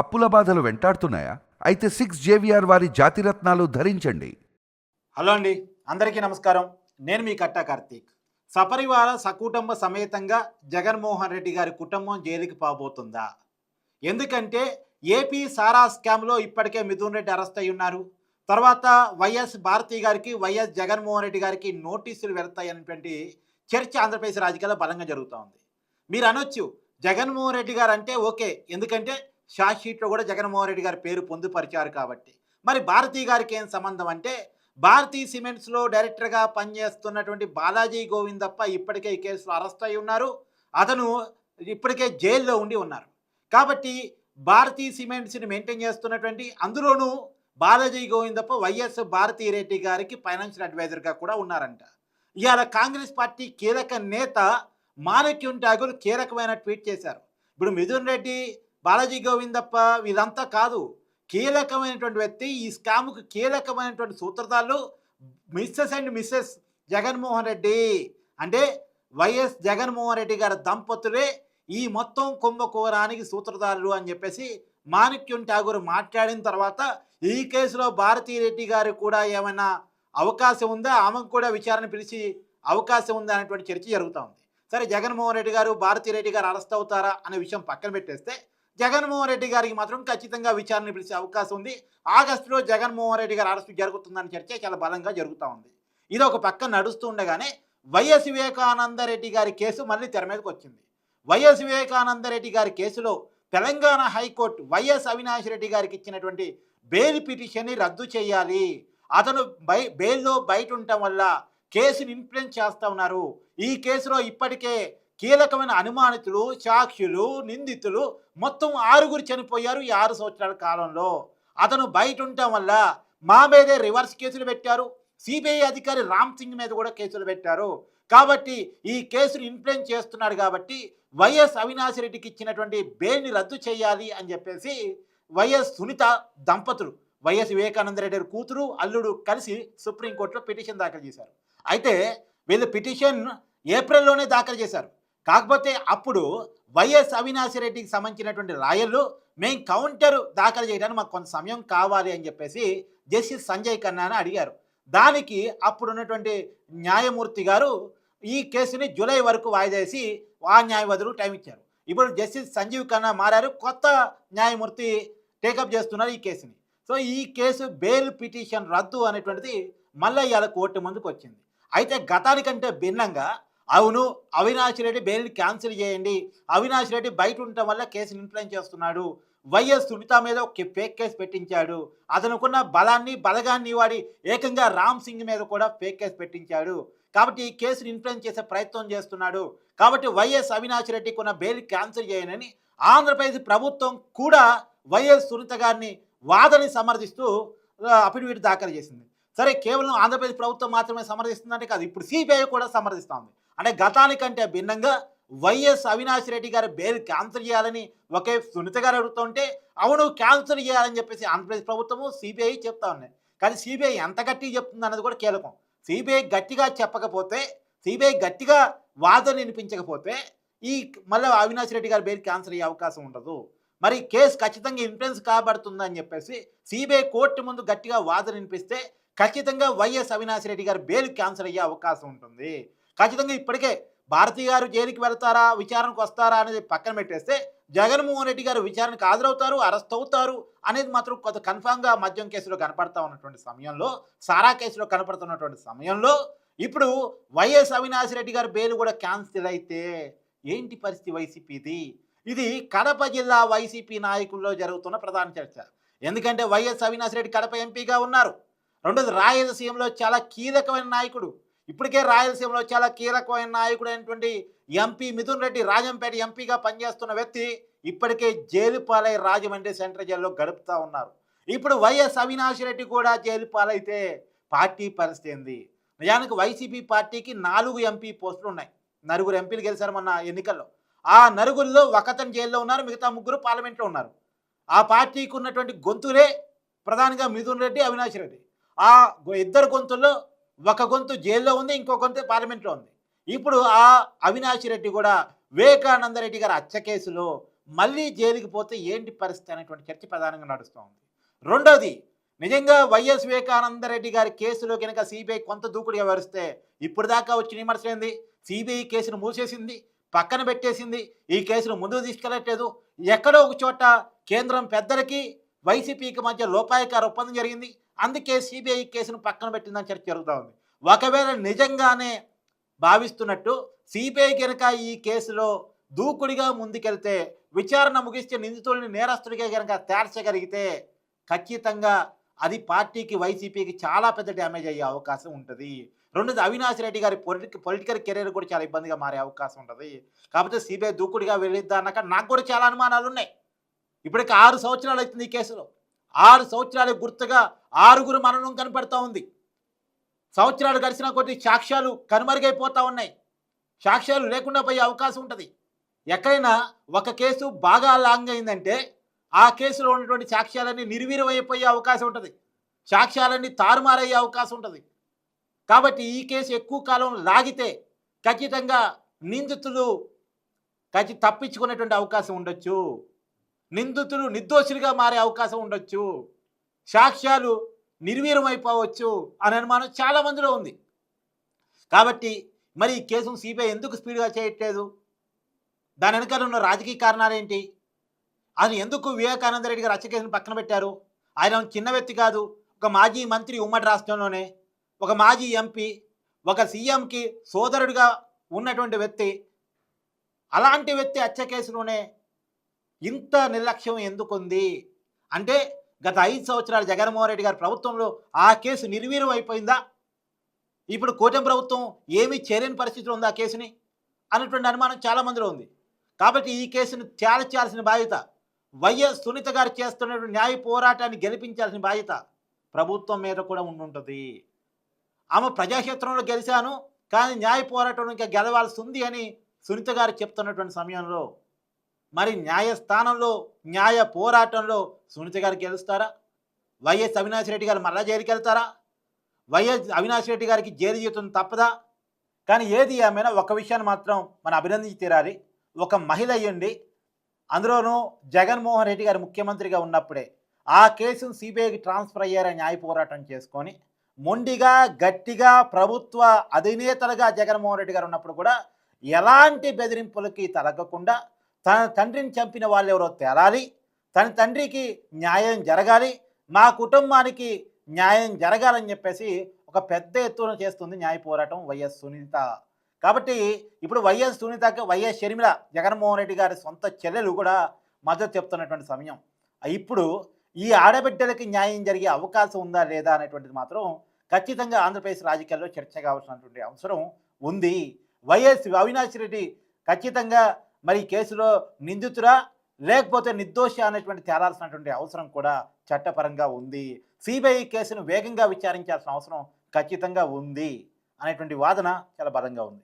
అప్పుల బాధలు వెంటాడుతున్నాయా? అయితే సిక్స్ జేవిఆర్ వారి జాతిరత్నాలు ధరించండి. హలో అండి. అందరికీ నమస్కారం. నేను మీ కట్టా కార్తీక్. సపరివార సకుటుంబ సమేతంగా జగన్మోహన్ రెడ్డి గారి కుటుంబం జైలుకి పోబోతుందా? ఎందుకంటే ఏపీ సారా స్కామ్లో ఇప్పటికే మిథున్ రెడ్డి అరెస్ట్ అయి ఉన్నారు. తర్వాత వైఎస్ భారతి గారికి వైఎస్ జగన్మోహన్ రెడ్డి గారికి నోటీసులు వెళ్తాయనేటువంటి చర్చ ఆంధ్రప్రదేశ్ రాజకీయాల్లో బలంగా జరుగుతూ ఉంది మీరు అనొచ్చు జగన్మోహన్ రెడ్డి గారు అంటే ఓకే. ఎందుకంటే షార్ట్షీట్లో కూడా జగన్మోహన్ రెడ్డి గారి పేరు పొందుపరిచారు కాబట్టి. మరి భారతీ గారికి ఏం సంబంధం అంటే భారతీ సిమెంట్స్లో డైరెక్టర్గా పనిచేస్తున్నటువంటి బాలాజీ గోవిందప్ప ఇప్పటికే ఈ కేసులో అరెస్ట్ అయి ఉన్నారు. అతను ఇప్పటికే జైల్లో ఉండి ఉన్నారు. కాబట్టి భారతీ సిమెంట్స్ని మెయింటైన్ చేస్తున్నటువంటి అందులోనూ బాలాజీ గోవిందప్ప వైఎస్ భారతీ రెడ్డి గారికి ఫైనాన్షియల్ అడ్వైజర్గా కూడా ఉన్నారంట. ఇవాళ కాంగ్రెస్ పార్టీ కీలక నేత మాణిక్యం ఠాగూర్ కీలకమైన ట్వీట్ చేశారు. ఇప్పుడు మిథున్ రెడ్డి బాలాజీ గోవిందప్ప వీరంతా కాదు. కీలకమైనటువంటి వ్యక్తి. ఈ స్కామ్కు కీలకమైనటువంటి సూత్రధారులు Mrs and Mrs Jaganmohan Reddy. అంటే వైఎస్ జగన్మోహన్ రెడ్డి గారి దంపతులే ఈ మొత్తం కుంభకోణానికి సూత్రధారులు అని చెప్పేసి మాణిక్యం ఠాగూర్ మాట్లాడిన తర్వాత ఈ కేసులో భారతీ రెడ్డి గారు కూడా ఏమైనా అవకాశం ఉందా? ఆమెకు కూడా విచారణ పిలిచి అవకాశం ఉందా అనేటువంటి చర్చ జరుగుతూ ఉంది. సరే జగన్మోహన్ రెడ్డి గారు భారతీ రెడ్డి గారు అరెస్ట్ అవుతారా అనే విషయం పక్కన పెట్టేస్తే జగన్మోహన్ రెడ్డి గారికి మాత్రం ఖచ్చితంగా విచారణ పిలిచే అవకాశం ఉంది. ఆగస్టులో జగన్మోహన్ రెడ్డి గారు అరెస్ట్ జరుగుతుందని చర్చ చాలా బలంగా జరుగుతూ ఉంది. ఇది ఒక పక్క నడుస్తూ ఉండగానే వైఎస్ వివేకానంద రెడ్డి గారి కేసు మళ్ళీ తెర మీదకి వచ్చింది. వైఎస్ వివేకానంద రెడ్డి గారి కేసులో Telangana high court YS Avinash Reddy గారికి ఇచ్చినటువంటి బెయిల్ పిటిషన్ని రద్దు చేయాలి. అతను బై బెయిల్లో బయట ఉండటం వల్ల కేసుని ఇన్ఫ్లుయెన్స్ చేస్తూ ఉన్నారు. ఈ కేసులో ఇప్పటికే కీలకమైన అనుమానితులు సాక్షులు నిందితులు మొత్తం ఆరుగురు చనిపోయారు ఈ ఆరు సంవత్సరాల కాలంలో. అతను బయట ఉండటం వల్ల మా మీదే రివర్స్ కేసులు పెట్టారు. సిబిఐ అధికారి రామ్ సింగ్ మీద కూడా కేసులు పెట్టారు. కాబట్టి ఈ కేసును ఇన్ఫ్లుయెన్స్ చేస్తున్నాడు కాబట్టి వైఎస్ అవినాష్ రెడ్డికి ఇచ్చినటువంటి బెయిల్ని రద్దు చేయాలి అని చెప్పేసి వైఎస్ సునీత దంపతులు వైఎస్ వివేకానంద రెడ్డి కూతురు అల్లుడు కలిసి సుప్రీంకోర్టులో పిటిషన్ దాఖలు చేశారు. అయితే వీళ్ళు పిటిషన్ ఏప్రిల్లోనే దాఖలు చేశారు. కాకపోతే అప్పుడు వైఎస్ అవినాష్ రెడ్డికి సంబంధించినటువంటి లాయర్లు మేము కౌంటర్ దాఖలు చేయడానికి మాకు కొంత సమయం కావాలి అని చెప్పేసి జస్టిస్ సంజయ్ ఖన్నాని అడిగారు. దానికి అప్పుడు ఉన్నటువంటి న్యాయమూర్తి గారు ఈ కేసుని జూలై వరకు వాయిదేసి ఆ న్యాయవాదులు టైం ఇచ్చారు. ఇప్పుడు జస్టిస్ సంజీవ్ ఖన్నా మారారు కొత్త న్యాయమూర్తి టేకప్ చేస్తున్నారు ఈ కేసుని. సో ఈ కేసు బెయిల్ పిటిషన్ రద్దు అనేటువంటిది మళ్ళీ ఇవాళ కోర్టు ముందుకు వచ్చింది. అయితే గతానికంటే భిన్నంగా అవును అవినాష్ రెడ్డి బెయిల్ క్యాన్సిల్ చేయండి. అవినాష్ రెడ్డి బయట ఉండటం వల్ల కేసుని ఇన్ఫ్లుయెన్స్ చేస్తున్నాడు. వైఎస్ సునీత మీద ఒక ఫేక్ కేసు పెట్టించాడు. అతనుకున్న బలాన్ని బలగాన్ని వాడి ఏకంగా రామ్ సింగ్ మీద కూడా ఫేక్ కేసు పెట్టించాడు. కాబట్టి ఈ కేసును ఇన్ఫ్లుయెన్స్ చేసే ప్రయత్నం చేస్తున్నాడు. కాబట్టి వైఎస్ అవినాష్ రెడ్డికి ఉన్న బెయిల్ క్యాన్సిల్ చేయనని ఆంధ్రప్రదేశ్ ప్రభుత్వం కూడా వైఎస్ సునీత గారిని వాదని సమర్థిస్తూ అఫిడవిట్ దాఖలు చేసింది. సరే కేవలం ఆంధ్రప్రదేశ్ ప్రభుత్వం మాత్రమే సమర్థిస్తుందంటే కాదు ఇప్పుడు సిబిఐ కూడా సమర్థిస్తోంది. అంటే గతానికంటే భిన్నంగా వైఎస్ అవినాష్ రెడ్డి గారి బెయిల్ క్యాన్సిల్ చేయాలని ఒకే సునీత గారు అడుగుతుంటే అవును క్యాన్సిల్ చేయాలని చెప్పేసి ఆంధ్రప్రదేశ్ ప్రభుత్వము సిబిఐ చెప్తా ఉన్నాయి కానీ సిబిఐ ఎంత గట్టిగా చెప్తుంది అన్నది కూడా కీలకం. సిబిఐ గట్టిగా చెప్పకపోతే సిబిఐ గట్టిగా వాదన వినిపించకపోతే ఈ మళ్ళీ అవినాష్ రెడ్డి గారి బెయిల్ క్యాన్సిల్ అయ్యే అవకాశం ఉండదు. మరి కేసు ఖచ్చితంగా ఇన్ఫ్లుయెన్స్ కాబడుతుందని చెప్పేసి సిబిఐ కోర్టు ముందు గట్టిగా వాదన వినిపిస్తే ఖచ్చితంగా వైఎస్ అవినాష్ రెడ్డి గారి బెయిల్ క్యాన్సిల్ అయ్యే అవకాశం ఉంటుంది. ఖచ్చితంగా ఇప్పటికే భారతి గారు జైలుకి వెళ్తారా విచారణకు వస్తారా అనేది పక్కన పెట్టేస్తే జగన్మోహన్ రెడ్డి గారు విచారణకు హాజరవుతారు అరెస్ట్ అవుతారు అనేది మాత్రం కొంత కన్ఫామ్గా మద్యం కేసులో కనపడతా ఉన్నటువంటి సమయంలో సారా కేసులో కనపడుతున్నటువంటి సమయంలో ఇప్పుడు వైఎస్ అవినాష్ రెడ్డి గారి బెయిల్ కూడా క్యాన్సిల్ అయితే ఏంటి పరిస్థితి వైసీపీది? ఇది కడప జిల్లా వైసీపీ నాయకుల్లో జరుగుతున్న ప్రధాన చర్చ. ఎందుకంటే వైఎస్ అవినాష్ రెడ్డి కడప ఎంపీగా ఉన్నారు. రెండోది రాయలసీమలో చాలా కీలకమైన నాయకుడు. ఇప్పటికే రాయలసీమలో చాలా కీలకమైన నాయకుడు అయినటువంటి ఎంపీ మిథున్ రెడ్డి రాజంపేట ఎంపీగా పనిచేస్తున్న వ్యక్తి ఇప్పటికే జైలు పాలై రాజమండ్రి సెంట్రల్ జైల్లో గడుపుతా ఉన్నారు. ఇప్పుడు వైఎస్ అవినాష్ రెడ్డి కూడా జైలు పాలైతే పార్టీ పరిస్థితి ఏంది? నిజానికి వైసీపీ పార్టీకి నాలుగు ఎంపీ పోస్టులు ఉన్నాయి. నలుగురు ఎంపీలు గెలిచారు మొన్న ఎన్నికల్లో. ఆ నలుగురిలో ఒకతను జైల్లో ఉన్నారు మిగతా ముగ్గురు పార్లమెంట్లో ఉన్నారు. ఆ పార్టీకి ఉన్నటువంటి గొంతులే ప్రధానంగా మిథున్ రెడ్డి అవినాష్ రెడ్డి. ఆ గొ- ఇద్దరు గొంతుల్లో ఒక గొంతు జైల్లో ఉంది ఇంకో గొంతు పార్లమెంట్లో ఉంది. ఇప్పుడు ఆ అవినాష్ రెడ్డి కూడా వివేకానంద రెడ్డి గారి హత్య కేసులో మళ్ళీ జైలుకి పోతే ఏంటి పరిస్థితి అనేటువంటి చర్చ ప్రధానంగా నడుస్తూ ఉంది నిజంగా వైఎస్ వివేకానంద రెడ్డి గారి కేసులో కనుక సిబిఐ కొంత దూకుడుగా వ్యవహరిస్తే ఇప్పుడు దాకా వచ్చిన విమర్శలేంది సిబిఐ కేసును మూసేసింది పక్కన పెట్టేసింది ఈ కేసును ముందుకు తీసుకెళ్ళట్లేదు ఎక్కడో ఒక చోట కేంద్రం పెద్దలకి వైసీపీకి మధ్య లోపాయకార ఒప్పందం జరిగింది. అందుకే సిబిఐ కేసును పక్కన పెట్టిందని చర్చ జరుగుతూ ఉంది. ఒకవేళ నిజంగానే భావిస్తున్నట్టు సిబిఐ కనుక ఈ కేసులో దూకుడిగా ముందుకెళ్తే విచారణ ముగిస్తే నిందితుడిని నేరస్తుడిగా కనుక తేర్చగలిగితే ఖచ్చితంగా అది పార్టీకి వైసీపీకి చాలా పెద్ద డ్యామేజ్ అయ్యే అవకాశం ఉంటుంది. రెండోది అవినాష్ రెడ్డి గారి పొలిటి పొలిటికల్ కెరీర్ కూడా చాలా ఇబ్బందిగా మారే అవకాశం ఉంటుంది. కాకపోతే సిబిఐ దూకుడిగా వెళ్ళిద్దా అన్నాక నాకు కూడా చాలా అనుమానాలు ఉన్నాయి ఇప్పటికి ఆరు సంవత్సరాలు అవుతుంది ఈ కేసులో. ఆరు సంవత్సరాలకు గుర్తుగా ఆరుగురు మరణం కనపడతా ఉంది. సంవత్సరాలు గడిచిన కొద్ది సాక్ష్యాలు కనుమరుగైపోతూ ఉన్నాయి. సాక్ష్యాలు లేకుండా పోయే అవకాశం ఉంటుంది. ఎక్కడైనా ఒక కేసు బాగా లాంగ్ అయిందంటే ఆ కేసులో ఉన్నటువంటి సాక్ష్యాలన్నీ నిర్వీర్యమైపోయే అవకాశం ఉంటుంది. సాక్ష్యాలన్నీ తారుమారయ్యే అవకాశం ఉంటుంది. కాబట్టి ఈ కేసు ఎక్కువ కాలం లాగితే ఖచ్చితంగా నిందితులు కచ్చి తప్పించుకునేటువంటి అవకాశం ఉండొచ్చు. నిందితులు నిర్దోషులుగా మారే అవకాశం ఉండొచ్చు. సాక్ష్యాలు నిర్వీర్యమైపోవచ్చు అనే అనుమానం చాలా మందిలో ఉంది. కాబట్టి మరి ఈ కేసును సిబిఐ ఎందుకు స్పీడ్గా చేయట్లేదు? దాని వెనకాల ఉన్న రాజకీయ కారణాలు ఏంటి? ఆయన ఎందుకు వివేకానంద రెడ్డి గారు హత్య కేసును పక్కన పెట్టారు? ఆయన చిన్న వ్యక్తి కాదు ఒక మాజీ మంత్రి ఉమ్మడి రాష్ట్రంలోనే. ఒక మాజీ ఎంపీ ఒక సీఎంకి సోదరుడిగా ఉన్నటువంటి వ్యక్తి. అలాంటి వ్యక్తి హత్య కేసులోనే ఇంత నిర్లక్ష్యం ఎందుకుంది? అంటే గత ఐదు సంవత్సరాలు జగన్మోహన్ రెడ్డి గారి ప్రభుత్వంలో ఆ కేసు నిర్వీర్యం అయిపోయిందా? ఇప్పుడు కూటమి ప్రభుత్వం ఏమీ చేరని పరిస్థితిలో ఉంది ఆ కేసుని అన్నటువంటి అనుమానం చాలా మందిలో ఉంది. కాబట్టి ఈ కేసును తేల్చాల్సిన బాధ్యత వైఎస్ సునీత గారు చేస్తున్నటువంటి న్యాయ పోరాటాన్ని గెలిపించాల్సిన బాధ్యత ప్రభుత్వం మీద కూడా ఉండుంటుంది. ఆమె ప్రజాక్షేత్రంలో గెలిచాను కానీ న్యాయ పోరాటం ఇంకా గెలవాల్సి ఉంది అని సునీత గారు చెప్తున్నటువంటి సమయంలో మరి న్యాయస్థానంలో న్యాయ పోరాటంలో సునీత గారు గెలుస్తారా? వైఎస్ అవినాష్ రెడ్డి గారు మరలా జైలుకి వెళ్తారా వైఎస్ అవినాష్ రెడ్డి గారికి జైలు జీవితం తప్పదా? కానీ ఏది ఏమైనా ఒక విషయాన్ని మాత్రం మనం అభినందించి తీరాలి. ఒక మహిళ అయ్యండి. అందులోనూ జగన్మోహన్ రెడ్డి గారు ముఖ్యమంత్రిగా ఉన్నప్పుడే ఆ కేసును సిబిఐకి ట్రాన్స్ఫర్ అయ్యారని న్యాయ పోరాటం చేసుకొని మొండిగా గట్టిగా ప్రభుత్వ అధినేతలుగా జగన్మోహన్ రెడ్డి గారు ఉన్నప్పుడు కూడా ఎలాంటి బెదిరింపులకి తలగకుండా తన తండ్రిని చంపిన వాళ్ళు ఎవరో తేలాలి తన తండ్రికి న్యాయం జరగాలి మా కుటుంబానికి న్యాయం జరగాలని చెప్పేసి ఒక పెద్ద ఎత్తున చేస్తుంది న్యాయ పోరాటం వైఎస్ సునీత. కాబట్టి ఇప్పుడు వైఎస్ సునీతకి వైఎస్ షర్మిల జగన్మోహన్ రెడ్డి గారి సొంత చెల్లెలు కూడా మద్దతు చెప్తున్నటువంటి సమయం. ఇప్పుడు ఈ ఆడబిడ్డలకి న్యాయం జరిగే అవకాశం ఉందా లేదా అనేటువంటిది మాత్రం ఖచ్చితంగా ఆంధ్రప్రదేశ్ రాజకీయాల్లో చర్చ కావాల్సినటువంటి అవసరం ఉంది. వైఎస్ అవినాష్ రెడ్డి ఖచ్చితంగా మరి ఈ కేసులో నిందితురా లేకపోతే నిర్దోషి అనేటువంటి తేలాల్సినటువంటి అవసరం కూడా చట్టపరంగా ఉంది. సిబిఐ కేసును వేగంగా విచారించాల్సిన అవసరం ఖచ్చితంగా ఉంది అనేటువంటి వాదన చాలా బలంగా ఉంది.